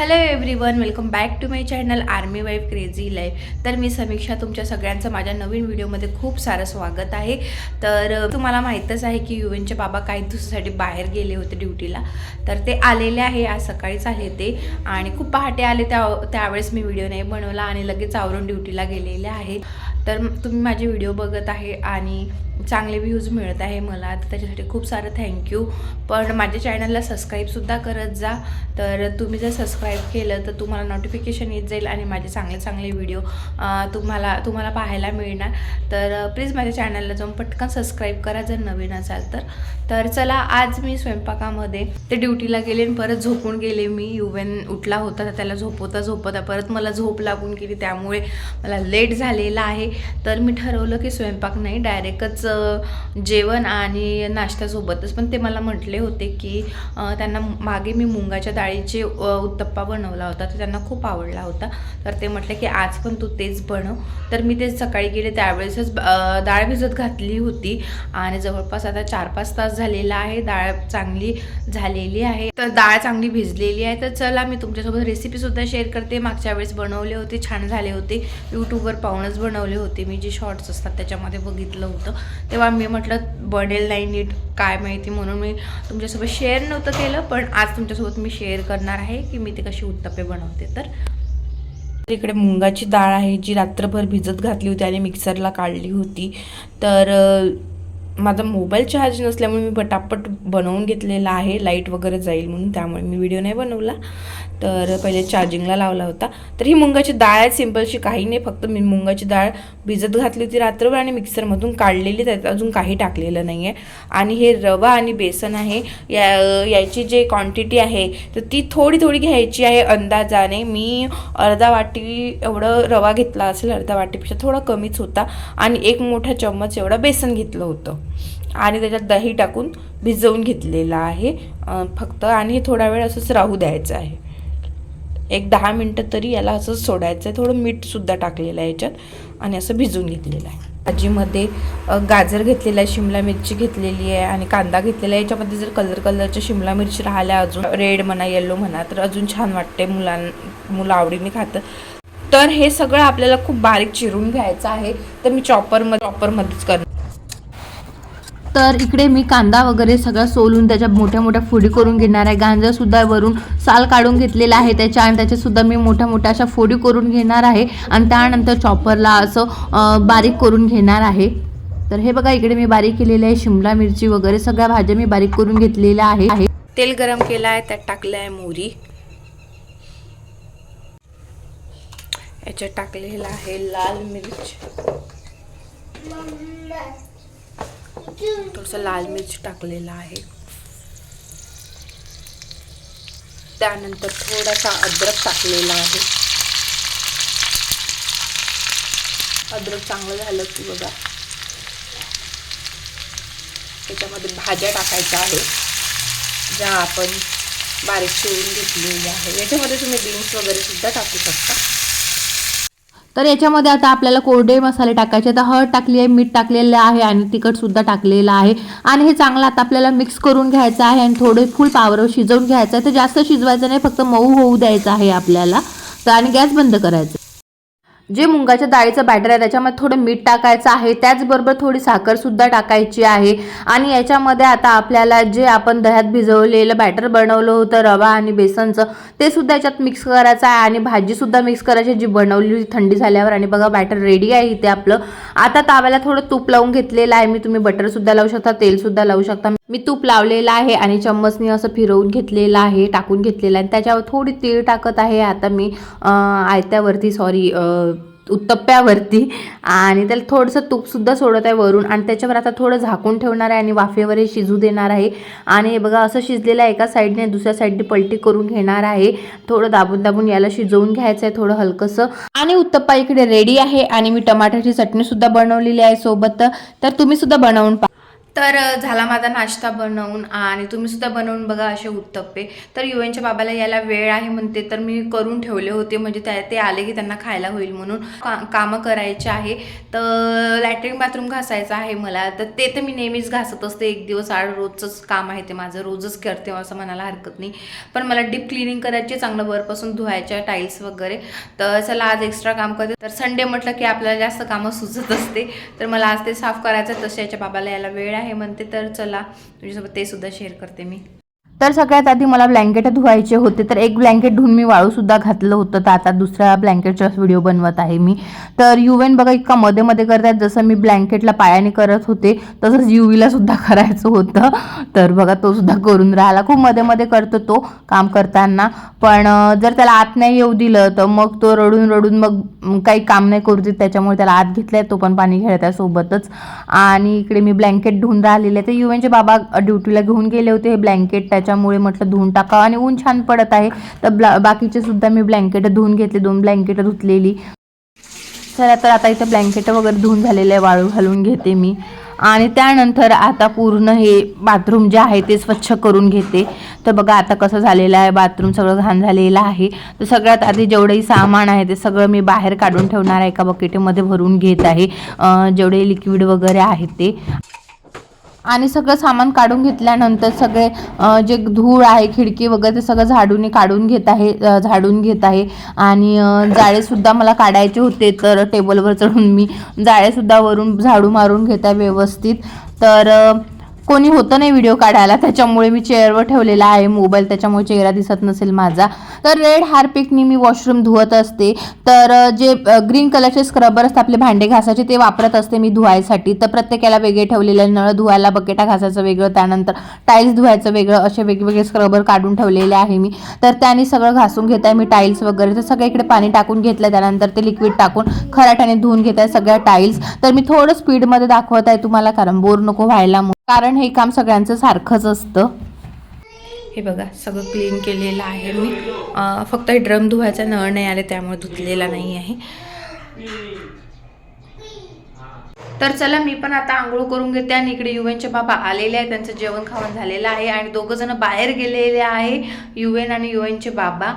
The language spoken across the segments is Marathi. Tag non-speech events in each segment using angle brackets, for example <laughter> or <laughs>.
Hello everyone welcome back to my channel army wife crazy life तर मी समीक्षा तुमच्या सगळ्यांचं माझ्या नवीन व्हिडिओमध्ये खूप सारं स्वागत आहे. तर तुम्हाला माहीतच आहे की युएनचे बाबा काही दिवसासाठी बाहेर गेले होते ड्युटीला. तर ते आलेले आहे आज सकाळीच आले ते. आणि खूप पहाटे आले त्या त्यावेळेस मी व्हिडिओ नाही बनवला आणि लगेच आवरून ड्युटीला गेलेले आहे. तर तुम्ही माझे व्हिडिओ बघत आहे आणि चांगले व्ह्यूज मिळत आहे मला तर त्याच्यासाठी खूप सारं थँक्यू पण माझ्या चॅनलला सबस्क्राईबसुद्धा करत जा. तर तुम्ही जर सबस्क्राईब केलं तर तुम्हाला नोटिफिकेशन येत जाईल आणि माझे चांगले चांगले व्हिडिओ तुम्हाला तुम्हाला पाहायला मिळणार. तर प्लीज माझ्या चॅनलला जाऊन पटकन सबस्क्राईब करा जर नवीन असाल तर. तर चला आज मी स्वयंपाकामध्ये ते ड्युटीला गेले आणि परत झोपून गेले मी. युवेन उठला होता तर त्याला झोपवता झोपवता परत मला झोप लागून गेली. त्यामुळे मला लेट झालेला आहे. तर मी ठरवलं की स्वयंपाक नाही डायरेक्टच जेवण आणि नाश्त्यासोबतच. पण ते मला म्हटले होते की त्यांना मागे मी मुंगाच्या डाळीचे उत्तप्पा बनवला होता. तर त्यांना खूप आवडला होता. तर ते म्हटले की आज पण तू तेच बनव तर मी ते सकाळी गेले. त्यावेळेसच डाळ भिजत घातली होती. आणि जवळपास आता चार पाच तास झालेला आहे. डाळ चांगली झालेली आहे. तर डाळ चांगली भिजलेली आहे. तर चला मी तुमच्यासोबत रेसिपीसुद्धा शेअर करते. मागच्या वेळेस बनवले होते. छान झाले होते. यूट्यूबवर पाहूनच बनवले होते. मी जे शॉर्ट्स असतात त्याच्यामध्ये बघितलं होतं. तेव्हा मी म्हटलं बनेल नाही नीट काय माहिती? म्हणून मी तुमच्यासोबत शेअर नव्हतं केलं पण आज तुमच्यासोबत मी शेअर करणार आहे की मी ते कशी उत्तप्पे बनवते. तर इकडे मुंगाची डाळ आहे जी रात्रभर भिजत घातली होती आणि मिक्सरला काढली होती. तर माझा मोबाईल चार्ज नसल्यामुळे मी पटापट बनवून घेतलेला आहे. लाइट वगैरे जाईल म्हणून त्यामुळे मी व्हिडिओ नाही बनवला. तर पहिले चार्जिंगला लावला होता. तर ही मुंगाची डाळ आहे सिम्पलशी काही नाही फक्त मी मुंगाची डाळ भिजत घातली होती रात्रभर आणि मिक्सरमधून काढलेली त्यात अजून काही टाकलेलं नाही आहे आणि हे रवा आणि बेसन आहे. या याची जे क्वांटिटी आहे तर ती थोडी थोडी घ्यायची आहे अंदाजाने. मी अर्धा वाटी एवढं रवा घेतला असेल अर्धा वाटीपेक्षा थोडा कमीच होता. आणि एक मोठा चम्मच एवढं बेसन घेतलं होतं. आणि त्याच्यात दही टाकून भिजवून घेतलेलं आहे. फक्त आणि हे थोडा वेळ असंच राहू द्यायचं आहे. एक दहा मिनटं तरी याला असं सोडायचं आहे थोडं मीठसुद्धा टाकलेलं आहे याच्यात आणि असं भिजवून घेतलेलं आहे. भाजीमध्ये गाजर घेतलेला आहे शिमला मिरची घेतलेली आहे आणि कांदा घेतलेला आहे. याच्यामध्ये जर कलर कलरच्या शिमला मिरची राहिल्या अजून रेड म्हणा येल्लो म्हणा तर अजून छान वाटते मुलां मुलं आवडीने खातं तर हे सगळं आपल्याला खूप बारीक चिरून घ्यायचं आहे. तर मी चॉपरमध्ये चॉपरमध्येच करणार तर इकडे मी कांदा वगैरे सगळं सोलून त्याच्या मोठ्या मोठ्या फोडी करून घेणार आहे. गांजासुद्धा वरून साल काढून घेतलेला आहे त्याच्या आणि त्याच्यासुद्धा मी मोठ्या मोठ्या अशा फोडी करून घेणार आहे. आणि त्यानंतर चॉपरला असं बारीक करून घेणार आहे. तर हे बघा इकडे मी बारीक केलेले आहे शिमला मिरची वगैरे. सगळ्या भाज्या मी बारीक करून घेतलेल्या आहे. आहे. तेल गरम केलं आहे त्यात टाकलं आहे मोहरी. याच्यात टाकलेलं आहे लाल मिरच. थोडंसं लाल मिरच टाकलेला आहे. त्यानंतर थोडासा अद्रक टाकलेला आहे. अद्रक चांगलं झालं की बघा. त्याच्यामध्ये भाज्या टाकायच्या आहेत. ज्या आपण बारीक चिरून घेतलेल्या आहे याच्यामध्ये तुम्ही बीन्स वगैरे सुद्धा टाकू शकता. तर याच्यामध्ये आता आपल्याला कोरडे मसाले टाकायचे तर हळद टाकली आहे मीठ टाकलेलं आहे आणि तिखटसुद्धा टाकलेलं आहे. आणि हे चांगलं आता आपल्याला मिक्स करून घ्यायचं आहे आणि थोडे फुल पावरवर शिजवून घ्यायचं आहे. तर जास्त शिजवायचं नाही फक्त मऊ होऊ द्यायचं आहे आपल्याला. तर आणि गॅस बंद करायचं जे मुंगाच्या डाळीचं बॅटर आहे त्याच्यामध्ये थोडं मीठ टाकायचं आहे त्याचबरोबर थोडी साखरसुद्धा टाकायची आहे. आणि याच्यामध्ये आता आपल्याला जे आपण दह्यात भिजवलेलं बॅटर बनवलं होतं रवा आणि बेसनचं ते सुद्धा याच्यात मिक्स करायचं आहे. आणि भाजीसुद्धा मिक्स करायची जी बनवली होती थंडी झाल्यावर. आणि बघा बॅटर रेडी आहे इथे आपलं. आता ताव्याला थोडं तूप लावून घेतलेलं आहे. मी तुम्ही बटरसुद्धा लावू शकता तेलसुद्धा लावू शकता. मी तूप लावलेलं आहे आणि चम्मचने असं फिरवून घेतलेलं आहे टाकून घेतलेलं आहे. आणि त्याच्यावर थोडी तीळ टाकत आहे. आता मी आयत्यावरती सॉरी उत्तप्प्यावरती आणि त्याला थोडंसं तूपसुद्धा सोडत आहे वरून. आणि त्याच्यावर आता थोडं झाकून ठेवणार आहे आणि वाफेवर हे शिजू देणार आहे. आणि हे बघा असं शिजलेलं आहे एका साईडने दुसऱ्या साईडने पलटी करून घेणार आहे. थोडं दाबून दाबून याला शिजवून घ्यायचं आहे थोडं हलकंसं. आणि उत्तप्पा इकडे रेडी आहे आणि मी टमाटरची चटणीसुद्धा बनवलेली आहे सोबत. तर तुम्ही सुद्धा बनवून पा तर झाला माझा नाश्ता बनवून आणि तुम्ही सुद्धा बनवून बघा असे उत्तप्पे. तर युएनच्या बाबाला यायला वेळ आहे म्हणते तर मी करून ठेवले होते. म्हणजे त्या ते आले की त्यांना खायला होईल म्हणून का कामं करायचे आहे. तर लॅट्रिन बाथरूम घासायचं आहे मला. तर ते तर मी नेहमीच घासत असते. एक दिवस आड रोजचंच काम आहे ते माझं. रोजच करते असं म्हणायला हरकत नाही. पण मला डीप क्लिनिंग करायची चांगलं वरपासून धुवायच्या टाईल्स वगैरे. तर चला आज एक्स्ट्रा काम करते. तर संडे म्हटलं की आपल्याला जास्त कामं सुचत असते. तर मला आज ते साफ करायचं तसे याच्या बाबाला यायला वेळ आहे. म्हणते तर चला तुझ्यासोबत ते सुद्धा शेअर करते मी. तर सगळ्यात आधी मला ब्लँकेट धुवायचे होते तर एक ब्लँकेट धुवून मी वाळूसुद्धा घातलं होतं. तर आता दुसऱ्या ब्लँकेटचा व्हिडिओ बनवत आहे मी. तर युवेन बघा इतका मध्ये मध्ये करतात जसं मी ब्लँकेटला पायाने करत होते तसंच युवीला सुद्धा <laughs> करायचं होतं. तर बघा तो सुद्धा करून राहिला. खूप मध्ये मध्ये करतो तो काम करताना. पण जर त्याला आत नाही येऊ दिलं तर मग तो रडून रडून मग काही काम नाही करू देत. त्याच्यामुळे त्याला आत घेतलाय तो पण पाणी खेळत सोबतच आणि इकडे मी ब्लँकेट धुवून राहिलेले. तर युवेनचे बाबा ड्युटीला घेऊन गेले होते हे ब्लँकेट त्याच्यामुळे म्हटलं धुवून टाकावं आणि ऊन छान पडत आहे. तर ब्ला बाकीचे सुद्धा मी ब्लँकेट धुवून घेतले दोन ब्लँकेट धुतलेली. चला तर आता इथे ब्लँकेट वगैरे धुवून झालेले आहे वाळू घालून घेते मी. आणि त्यानंतर आता पूर्ण हे बाथरूम जे आहे ते स्वच्छ करून घेते. तर बघा आता कसं झालेलं आहे बाथरूम सगळं घाण झालेलं आहे. तर सगळ्यात आधी जेवढंही सामान आहे ते सगळं मी बाहेर काढून ठेवणार आहे एका बकेटमध्ये भरून घेत आहे. जेवढे लिक्विड वगैरे आहे ते. आणि सगळं सामान काढून घेतल्यानंतर सगळे जे धूळ आहे खिडकी वगैरे ते सगळं झाडूने काढून घेत आहे झाडून घेत आहे. आणि जाळेसुद्धा मला काढायचे होते तर टेबलवर चढून मी जाळेसुद्धा वरून झाडू मारून घेत आहे व्यवस्थित. तर कोणी होतं नाही व्हिडिओ काढायला त्याच्यामुळे मी चेअरवर ठेवलेला आहे मोबाईल त्याच्यामुळे चेहरा दिसत नसेल माझा. तर रेड हार्पिकनी मी वॉशरूम धुवत असते. तर जे ग्रीन कलरचे स्क्रबर असतात आपले भांडे घासायचे ते वापरत असते मी धुवायसाठी. तर प्रत्येकाला वेगळे ठेवलेले आहे. नळ धुवायला बकेटा घासायचं वेगळं त्यानंतर टाईल्स धुवायचं वेगळं असे वेगवेगळे स्क्रबर काढून ठेवलेले आहे मी. तर त्याने सगळं घासून घेत आहे मी टाईल्स वगैरे. तर सगळीकडे इकडे पाणी टाकून घेतलं त्यानंतर ते लिक्विड टाकून खराट्याने धुवून घेत आहे सगळ्या टाईल्स तर मी थोडं स्पीडमध्ये दाखवत आहे तुम्हाला कारण बोर नको व्हायला कारण हे काम सगळ्यांचं सारखंच असतं. हे बघा सगळं क्लीन केलेलं आहे मी. फक्त हे ड्रम धुवायचा नळ नाही आले त्यामुळे धुतलेला नाही आहे. तर चला मी पण आता आंघोळ करून घेते आणि इकडे युवेनचे बाबा आलेले आहे त्यांचं जेवण खावण झालेलं आहे आणि दोघं जण बाहेर गेलेले आहे युवेन आणि युवेनचे बाबा.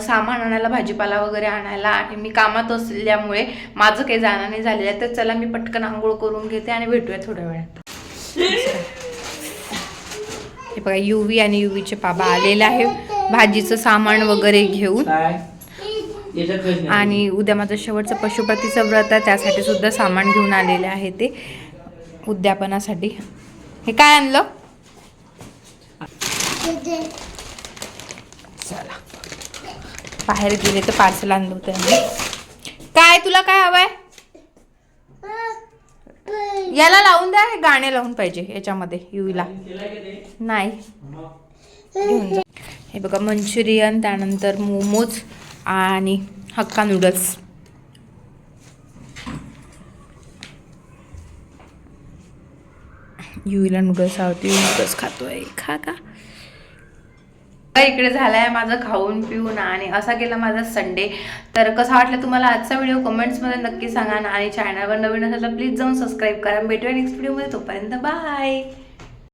सामान आणायला भाजीपाला वगैरे आणायला आणि मी कामात असल्यामुळे माझं काही जाणं नाही झालेलं आहे. तर चला मी पटकन आंघोळ करून घेते आणि भेटूया थोड्या वेळात. हे बघा युवी आणि युवीचे बाबा आलेले आहे. भाजीचं सामान वगैरे घेऊन. आणि उद्या माझं शेवटचं पशुपतीचं व्रत आहे त्यासाठी सुद्धा सामान घेऊन आलेले आहे ते उद्यापनासाठी. हे काय आणलं? चला. बाहेर गेले तर पार्सल आणलं होतं. काय तुला काय हवंय? याला लावून द्या हे गाणे लावून पाहिजे याच्यामध्ये युवीला नाही. घेऊन जा. हे बघा मंचुरियन त्यानंतर मोमोज आणि हक्का नूडल्स. युवीला नूडल्स आवडते नूडल्स खातोय. खा का इकडे झालाय माझं खाऊन पिऊन आणि असा गेला माझा संडे तर कसा वाटला तुम्हाला आजचा व्हिडिओ कमेंट्समध्ये नक्की सांगा आणि चॅनलवर नवीन असेल तर प्लीज जाऊन सबस्क्राईब करा. भेटूया नेक्स्ट व्हिडिओमध्ये तोपर्यंत बाय